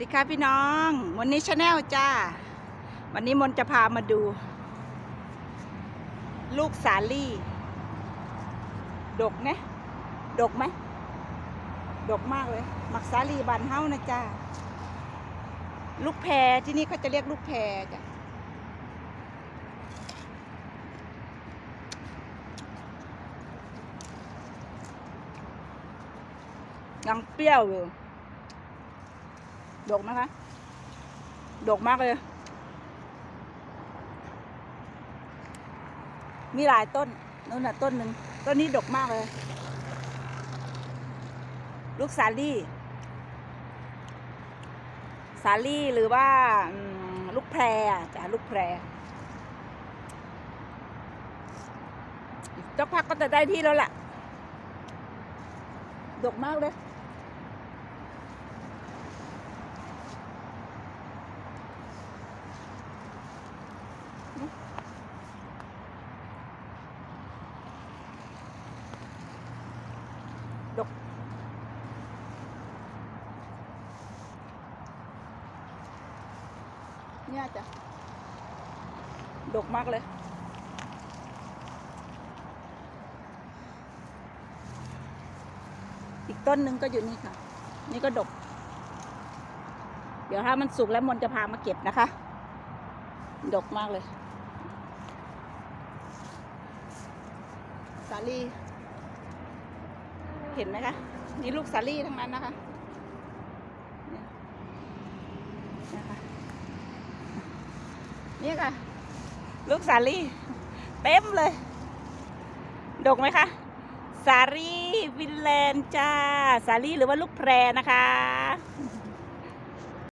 สดีค่ะพี่น้องวันนี้ชาแนลจ้า วันนี้มนจะพามาดู ลูกสาลี่ ดกนะดกไหม ดกมากเลยมักสาลี่บานเฮ้านะจ้า ลูกแพรที่นี่เขาจะเรียกลูกแพรจ้ะยังเปรี้ยวอยู่ ดกนะคะ ดกมากเลย มีหลายต้นนู่นน่ะต้นหนึ่งต้นนี้ดกมากเลย ลูกสาลี่ สาลี่หรือว่าลูกแพรจ้ะลูกแพรอีกสักพักก็จะได้ที่แล้วแหละดกมากเลย ดกเนี่ยจ้ะ ดกมากเลยอีกต้นหนึ่งก็อยู่นี่ค่ะ นี่ก็ดก เดี๋ยวถ้ามันสุกแล้วมนจะพามาเก็บนะคะ ดกมากเลย สาลี่ เห็นไหมคะ นี่ลูกสาลี่ทั้งนั้นนะคะนี่ยนะคะนี่ค่ะ ลูกสาลี่ เต็มเลย ดกไหมคะ สาลี่วินแลนด์จ้า สาลี่หรือว่าลูกแพรนะคะ